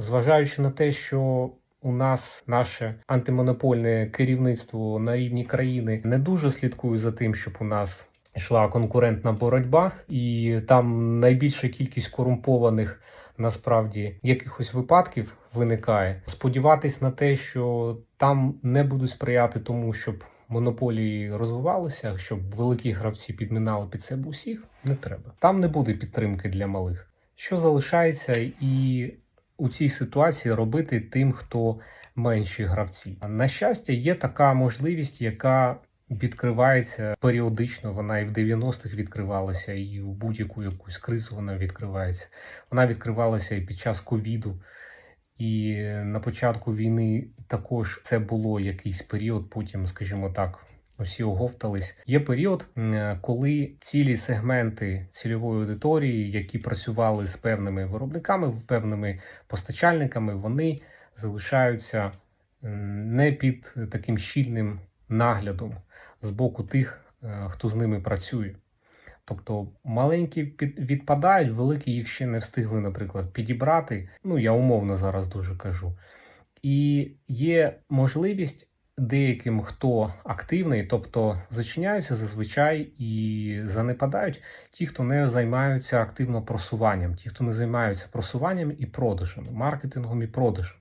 Зважаючи на те, що у нас наше антимонопольне керівництво на рівні країни не дуже слідкує за тим, щоб у нас йшла конкурентна боротьба, і там найбільша кількість корумпованих насправді якихось випадків виникає. Сподіватись на те, що там не будуть сприяти тому, щоб монополії розвивалися, щоб великі гравці підминали під себе усіх, не треба. Там не буде підтримки для малих. Що залишається і у цій ситуації робити тим, хто менші гравці? На щастя, є така можливість, яка відкривається періодично. Вона і в 90-х відкривалася, і в будь-яку якусь кризу вона відкривається. Вона відкривалася і під час ковіду. І на початку війни також це було якийсь період. Потім, скажімо так, усі оговтались. Є період, коли цілі сегменти цільової аудиторії, які працювали з певними виробниками, певними постачальниками, вони залишаються не під таким щільним наглядом з боку тих, е, хто з ними працює. Тобто маленькі відпадають, великі їх ще не встигли, наприклад, підібрати. Ну, я умовно зараз дуже кажу. І є можливість деяким, хто активний, тобто зачиняються зазвичай і занепадають ті, хто не займаються активно просуванням, ті, хто не займаються просуванням і продажем, маркетингом і продажем.